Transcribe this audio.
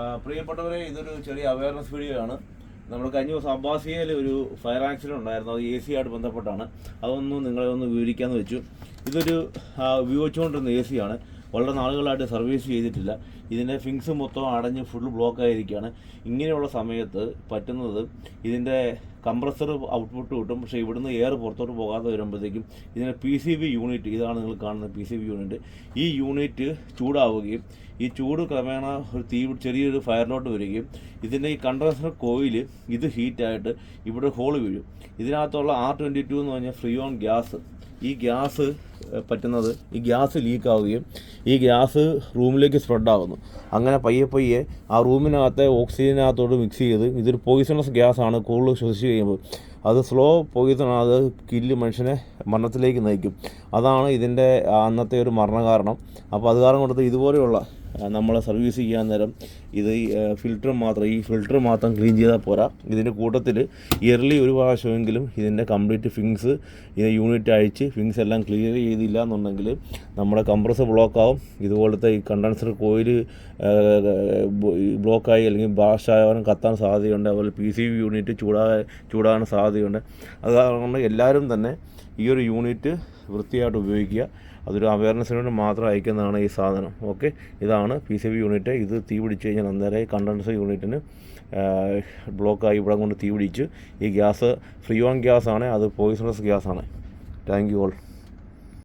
പ്രിയപ്പെട്ടവരെ ഇതൊരു ചെറിയ അവയർനെസ് വീഡിയോ ആണ്. നമ്മൾ കഴിഞ്ഞ ദിവസം അബ്ബാസിയയിൽ ഒരു ഫയർ ആക്സിഡന്റ് ഉണ്ടായിരുന്നു. അത് എ സി ആയിട്ട് ബന്ധപ്പെട്ടാണ്. അതൊന്നും നിങ്ങളെ ഒന്ന് വിവരിക്കാമെന്ന് വെച്ചു. ഇതൊരു ഉപയോഗിച്ചുകൊണ്ടിരുന്ന എ സി ആണ്. വളരെ നാളുകളായിട്ട് സർവീസ് ചെയ്തിട്ടില്ല. ഇതിന്റെ ഫിങ്സ് മൊത്തം അടഞ്ഞ് ഫുൾ ബ്ലോക്ക് ആയിരിക്കുകയാണ്. ഇങ്ങനെയുള്ള സമയത്ത് പറ്റുന്നത് ഇതിന്റെ കംപ്രസർ ഔട്ട്പുട്ട് കിട്ടും. പക്ഷേ ഇവിടുന്ന് എയർ പുറത്തോട്ട് പോകാതെ വരുമ്പോഴത്തേക്കും ഇതിന്റെ പി സി ബി യൂണിറ്റ് ഇതാണ് നിങ്ങൾ കാണുന്ന പി സി ബി യൂണിറ്റ് ഈ യൂണിറ്റ് ചൂടാവുകയും ഈ ചൂട് ക്രമേണ ഒരു തീ ചെറിയൊരു ഫയറിലോട്ട് വരികയും ഇതിന്റെ ഈ കണ്ടൻസർ കോയിൽ ഇത് ഹീറ്റായിട്ട് ഇവിടെ ഹോൾ വീഴും. ഇതിനകത്തുള്ള ആർ ട്വന്റി ടു എന്ന് പറഞ്ഞാൽ ഫ്രീ ഓൺ ഗ്യാസ് ഈ ഗ്യാസ് പറ്റുന്നത് ഈ ഗ്യാസ് ലീക്ക് ആവുകയും ഈ ഗ്യാസ് റൂമിലേക്ക് സ്പ്രെഡ് ആകുന്നു അങ്ങനെ പയ്യെ പയ്യെ ആ റൂമിനകത്തെ ഓക്സിജനകത്തോട് മിക്സ് ചെയ്ത് ഇതൊരു പോയിസണസ് ഗ്യാസാണ് കൂടുതൽ ശ്വസിച്ച് കഴിയുമ്പോൾ. അത് സ്ലോ പോയിസൺ അത് കില്ല് മനുഷ്യനെ മരണത്തിലേക്ക് നയിക്കും. അതാണ് ഇതിന്റെ അന്നത്തെ ഒരു മരണ കാരണം അപ്പോൾ അത് കാരണം കൊടുത്ത് ഇതുപോലെയുള്ള നമ്മളെ സർവീസ് ചെയ്യാൻ നേരം ഇത് ഫിൽറ്റർ മാത്രം ഈ ഫിൽറ്റർ മാത്രം ക്ലീൻ ചെയ്താൽ പോരാ. ഇതിന്റെ കൂട്ടത്തിൽ ഇയർലി ഒരു പ്രാവശ്യമെങ്കിലും ഇതിന്റെ കംപ്ലീറ്റ് ഫിങ്സ് ഇത് യൂണിറ്റ് അഴിച്ച് ഫിങ്സ് എല്ലാം ക്ലിയർ ചെയ്തില്ല എന്നുണ്ടെങ്കിൽ നമ്മുടെ കംപ്രസർ ബ്ലോക്ക് ആവും. ഇതുപോലത്തെ ഈ കണ്ടൻസർ കോയിൽ ബ്ലോക്കായി അല്ലെങ്കിൽ ബാഷാകാനും കത്താൻ സാധ്യതയുണ്ട്. അതുപോലെ പി സി യൂണിറ്റ് ചൂടാ ചൂടാകാൻ സാധ്യതയുണ്ട്. അത് കാരണം എല്ലാവരും തന്നെ ഈ ഒരു യൂണിറ്റ് വൃത്തിയായിട്ട് ഉപയോഗിക്കുക. അതൊരു അവയർനെസ്സിന് വേണ്ടി മാത്രം അയക്കുന്നതാണ് ഈ സാധനം. ഓക്കെ ഇതാണ് പി സി ബി യൂണിറ്റ്. ഇത് തീ പിടിച്ച് കഴിഞ്ഞാൽ അന്നേരം ഈ കണ്ടൻസർ യൂണിറ്റിന് ബ്ലോക്കായി ഇവിടെ കൊണ്ട് തീ പിടിച്ച് ഈ ഗ്യാസ് ഫ്രീ ഓൺ ഗ്യാസ് ആണ് അത് പോയിസണസ് ഗ്യാസ് ആണ് താങ്ക് യു ഓൾ